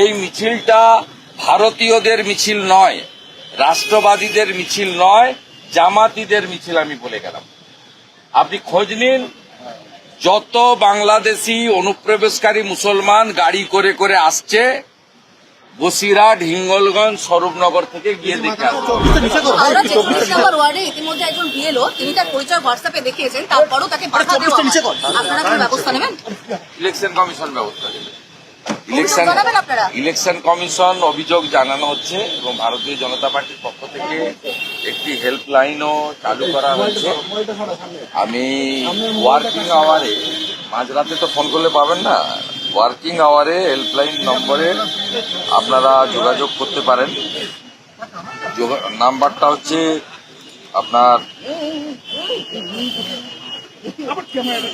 এই মিছিলটা ভারতীয়দের মিছিল নয় রাষ্ট্রবাদীদের মিছিল নয় জামাতিদের মিছিল আমি বলে গেলাম। আপনি খোঁজ নিন যত বাংলাদেশি অনুপ্রবেশকারী মুসলমান গাড়ি করে করে আসছে বসিরহাট হিঙ্গলগঞ্জ স্বরূপনগর থেকে গিয়ে দেখে আসছে। হাওড়া চব্বিশ নম্বর ওয়ার্ডে ইতিমধ্যে একজন বিএলও তিনি তার পরিচয় হোয়াটসঅ্যাপে দেখিয়েছেন তারপরও তাকে বাধা দেওয়া। আপনারা কোনো ব্যবস্থা নেবেন? ইলেকশন কমিশন ব্যবস্থা ইলেকশন ইলেকশন কমিশন অভিযোগ জানানো হচ্ছে এবং ভারতীয় জনতা পার্টির পক্ষ থেকে একটি হেল্পলাইনও চালু করা হয়েছে। আমি ওয়ার্কিং আওয়ারে মাঝরাতে তো ফোন করলে পাবেন না ওয়ার্কিং আওয়ারে হেল্পলাইন নম্বরে আপনারা যোগাযোগ করতে পারেন। যোগা- নাম্বারটা হচ্ছে আপনার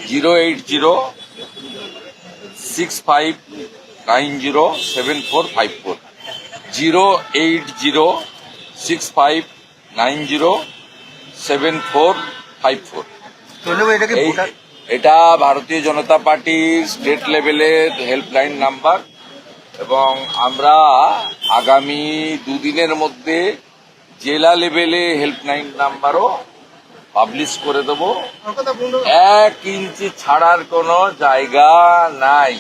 zero eight zero six five nine zero seven four five four. Zero eight zero six five nine zero seven four five four. এটা ভারতীয় জনতা পার্টির স্টেট লেভেলের হেল্পলাইন নাম্বার। এবং আমরা আগামী দুদিনের মধ্যে জেলা লেভেলে হেল্পলাইন নাম্বারও পাবলিশ করে দেবো। এক ইঞ্চি ছাড়ার কোনো জায়গা নাই।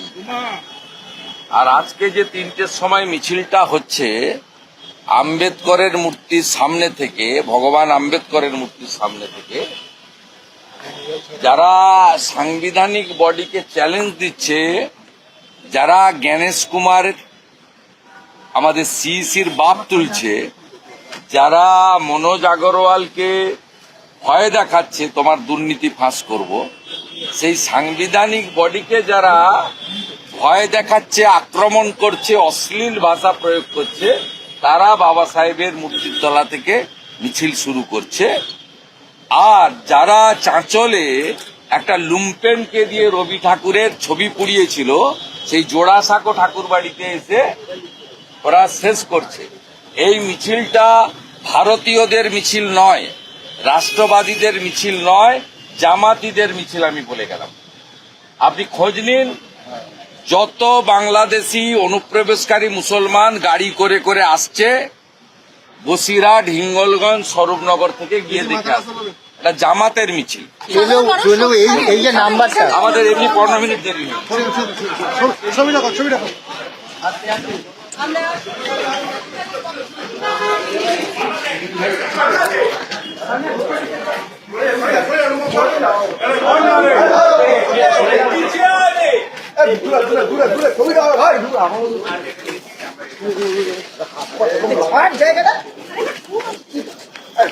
আর আজকে যে তিনটের সময় মিছিলটা হচ্ছে, আম্বেদকরের মূর্তির সামনে থেকে, ভগবান আম্বেদকরের মূর্তির সামনে থেকে, যারা সাংবিধানিক বডিকে চ্যালেঞ্জ দিচ্ছে, যারা জ্ঞানেশ কুমার আমাদের সিইসির বাপ তুলছে, যারা মনোজ আগরওয়ালকে ভয় দেখাচ্ছে, তোমার দুর্নীতি ফাঁস করব, সেই সাংবিধানিক বডিকে যারা ভয় দেখাচ্ছে, আক্রমণ করছে, অশ্লীল ভাষা প্রয়োগ করছে, তারা বাবা সাহেবের মূর্তির তলা থেকে মিছিল শুরু করছে। আর যারা চাঁচলে একটা লুম্পেনকে দিয়ে রবি ঠাকুরের ছবি পুড়িয়েছিল, সেই জোড়াসাঁকো ঠাকুর বাড়িতে এসে ওরা শেষ করছে। এই মিছিলটা ভারতীয়দের মিছিল নয়, রাষ্ট্রবাদীদের মিছিল নয়, জামাতিদের মিছিল আমি বলে গেলাম। আপনি খোঁজ নিন যত বাংলাদেশি অনুপ্রবেশকারী মুসলমান গাড়ি করে করে আসছে বসিরহাট হিঙ্গলগঞ্জ স্বরূপনগর থেকে গিয়ে দেখে আসছে। এটা জামাতের মিছিল। এই এই যে নাম্বারটা। আমাদের এমনি পনেরো মিনিট দেরি হয়েছে। ছবি রাখো ছবি রাখো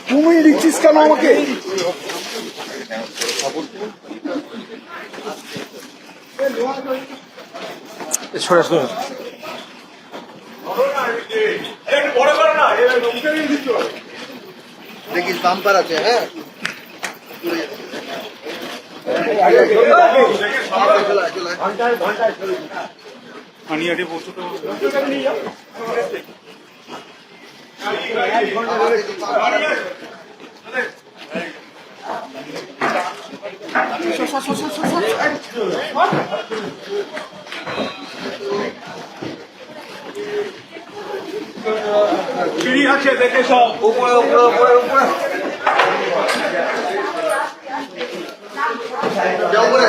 তুমি দিচ্ছিস কেন আমাকে সরে সরে দেখিস বাম্পার আছে হ্যাঁ? পানিয়াটে পৌঁছতে আছে দেখে সব। উপরে উপরে উপরে উপরে যাও উপরে